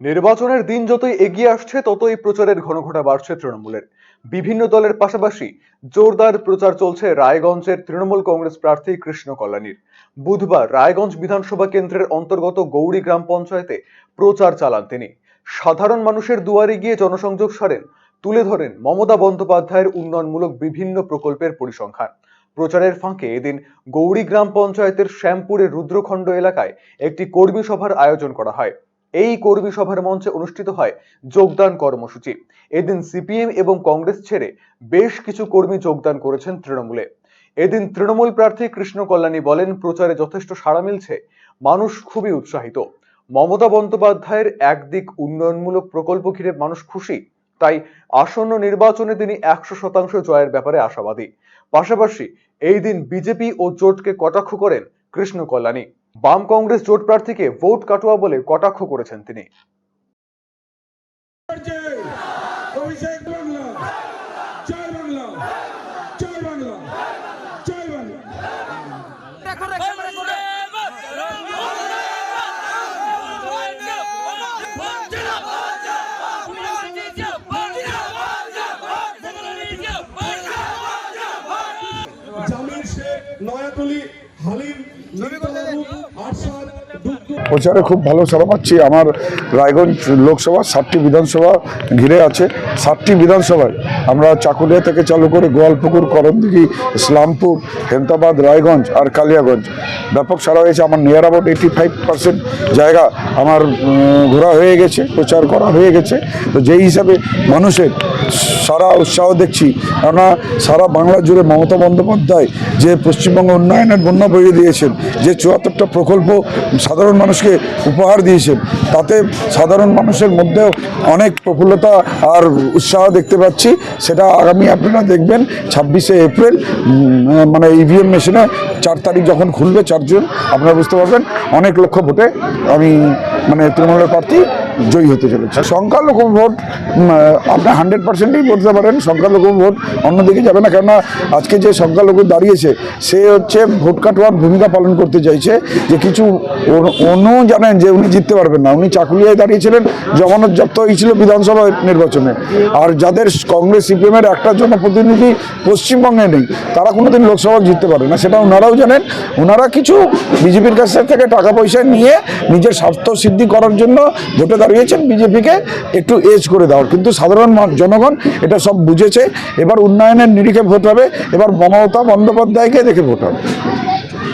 নির্বাচনের দিন যতই এগিয়ে আসছে, ততই প্রচারের ঘনঘটা বাড়ছে তৃণমূলের। বিভিন্ন দলের পাশাপাশি জোরদার প্রচার চলছে রায়গঞ্জের তৃণমূল কংগ্রেস প্রার্থী কৃষ্ণ কল্যাণীর। বুধবার রায়গঞ্জ বিধানসভা কেন্দ্রের অন্তর্গত গৌরী গ্রাম পঞ্চায়েতে প্রচার চালান তিনি। সাধারণ মানুষের দুয়ারে গিয়ে জনসংযোগ সারেন, তুলে ধরেন মমতা বন্দ্যোপাধ্যায়ের উন্নয়নমূলক বিভিন্ন প্রকল্পের পরিসংখ্যান। প্রচারের ফাঁকে এদিন গৌরী গ্রাম পঞ্চায়েতের শ্যামপুরের রুদ্রখণ্ড এলাকায় একটি কর্মী সভার আয়োজন করা হয়। এই কর্মী সভার মঞ্চে অনুষ্ঠিত হয় যোগদান কর্মসূচি। এদিন সিপিএম এবং কংগ্রেস ছেড়ে বেশ কিছু কর্মী যোগদান করেছেন তৃণমূলে। এদিন তৃণমূল প্রার্থী কৃষ্ণ কল্যাণী বলেন, প্রচারে যথেষ্ট সাড়া মিলছে। মানুষ খুবই উৎসাহিত। মমতা বন্দ্যোপাধ্যায়ের একদিক উন্নয়নমূলক প্রকল্প ঘিরে মানুষ খুশি। তাই আসন্ন নির্বাচনে তিনি একশো শতাংশ জয়ের ব্যাপারে আশাবাদী। পাশাপাশি এই দিন বিজেপি ও জোটকে কটাক্ষ করেন কৃষ্ণ কল্যাণী। বাম কংগ্রেস জোট প্রার্থীকে ভোট কাটোয়া বলে কটাক্ষ করেছেন তিনি। হালিম আরশাদ প্রচারে খুব ভালো সাড়া পাচ্ছি। আমার রায়গঞ্জ লোকসভা, সাতটি বিধানসভা ঘিরে আছে। সাতটি বিধানসভায় আমরা চাকুলিয়া থেকে চালু করে গোয়ালপুকুর, করমদিঘি, ইসলামপুর, হেমতাবাদ, রায়গঞ্জ আর কালিয়াগঞ্জ। ব্যাপক সারা হয়েছে। আমার near about eighty five percent জায়গা আমার ঘোরা হয়ে গেছে, প্রচার করা হয়ে গেছে। তো যেই হিসাবে মানুষের সারা উৎসাহ দেখছি, কেননা সারা বাংলা জুড়ে মমতা বন্দ্যোপাধ্যায় যে পশ্চিমবঙ্গ উন্নয়নের বন্যা বইয়ে দিয়েছেন, যে চুয়াত্তরটা প্রকল্প সাধারণ মানুষকে উপহার দিয়েছেন তাতে সাধারণ মানুষের মধ্যেও অনেক প্রফুল্লতা আর উৎসাহ দেখতে পাচ্ছি। সেটা আগামী আপনারা দেখবেন, ছাব্বিশে এপ্রিল মানে ইভিএম মেশিনে চার তারিখ যখন খুলবে চারজন আপনারা বুঝতে পারবেন, অনেক লক্ষ ভোটে আমি মানে তৃণমূলের প্রার্থী জয়ী হতে চলেছে। সংখ্যালঘু ভোট আপনি হান্ড্রেড পার্সেন্টই বলতে পারেন, সংখ্যালঘু ভোট অন্যদিকে যাবে না। কেননা আজকে যে সংখ্যালঘু দাঁড়িয়েছে, সে হচ্ছে ভোট কাটোয়ার ভূমিকা পালন করতে চাইছে। যে কিছু অন্য অনু জানেন যে উনি জিততে পারবেন না। উনি চাকুলিয়ায় দাঁড়িয়েছিলেন, জমানত জব্দ হয়েছিল বিধানসভা নির্বাচনে। আর যাদের কংগ্রেস সিপিএমের একটা জন্য প্রতিনিধি পশ্চিমবঙ্গে নেই, তারা কোনোদিন লোকসভা জিততে পারে না। সেটা ওনারাও জানেন। ওনারা কিছু বিজেপির কাছ থেকে টাকা পয়সা নিয়ে নিজের স্বার্থ সিদ্ধি করার জন্য ভোটে দাঁড়িয়েছেন বিজেপিকে একটু এজ করে দেওয়ার। কিন্তু সাধারণ জনগণ এটা সব বুঝেছে। এবার উন্নয়নের নিরিখে ভোট হবে। এবার মমতা বন্দ্যোপাধ্যায়কে দেখে ভোট হবে।